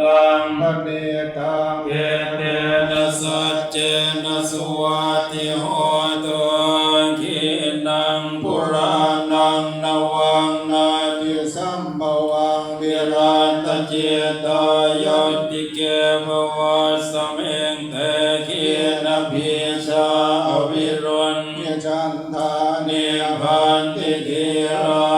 นังพเนตังเกเตนะสัจเจนะสุวัติโหตุขีนังปุรานังนวังนาทิทิสัมภวังวิวิรัรันนตเจตายติเกภวัสเมงเตขีนะพิชาอวิรุณเนจันทาเนนิพพันติธีรา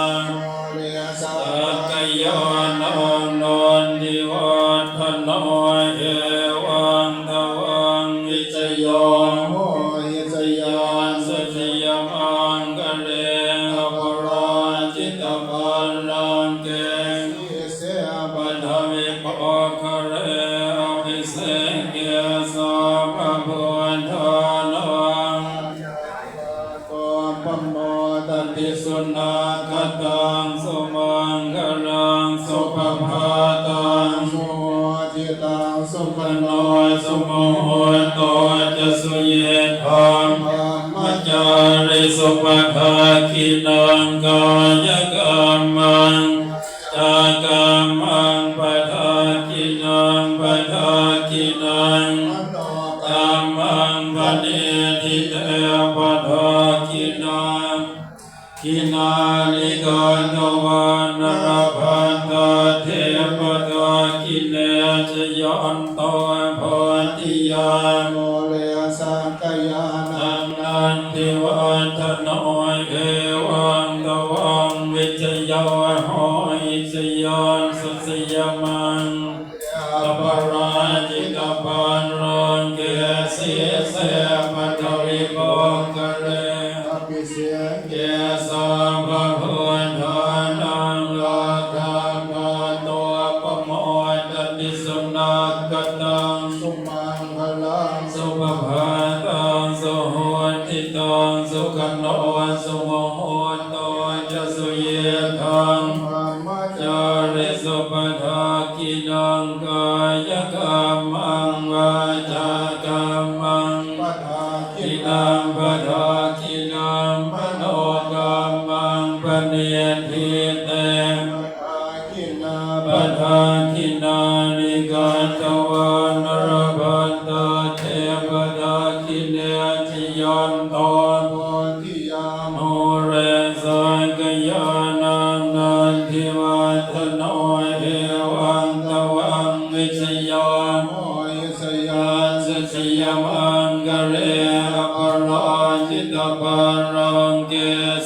งวิจโยโมหิสยานสติยมังคะเลอภราจิตปันรังเกทิเสปัทวิปะคะเรอภิเสกยสัพพพุทธานังโกปโมตันติติสุนาคตังสุมังคลังสุปภาตังโมจิตัง สุสุปโนสุโมโหโตจะสุเยธรรมมัจจาริสุปภาคินังกายกรรมังจากรรมังปะทาคินังปะทาคินังมโนกรรมังปะเนทิเตปะทาคินังคินาลิกาโนวา จยันโตโพธิยาโมเรียสังกยานันังงนันติวัฒโนเอวังตวังวิจยาหอยสยานสุสยมังตปราจิตปันรังเกสีเส งสุภาตังสุโหติตังสุขันโนสุโมโหโตจะสุเยทังจาริสุปทากินังกายกรรมังวาจากรรมังกินังปทากินังมโนกรรมังปเนียทิเตปทาคินาปทากินานิกันตวา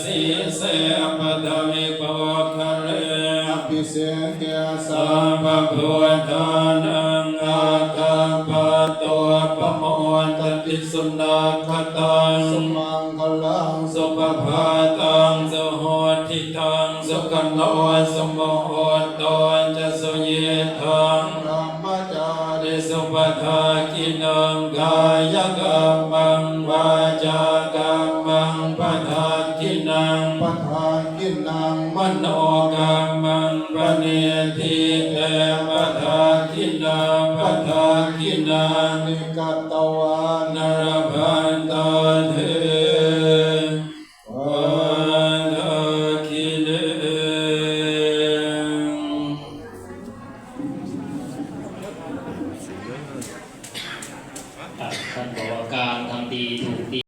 สีเสปทวิปคะเรอภิเสกสัสัมภพุทธานังอาคาปะตัวปโมตติสุนัขตังสุมังคลังสุปภาตังสุโหติตังสุขโนสุโมโหโตจะสุเยทังธรรมจาริสุปทากินังกายกรรมั โนกรรมังปเนทิเตปทาคินาปทาคินานิกัตตวา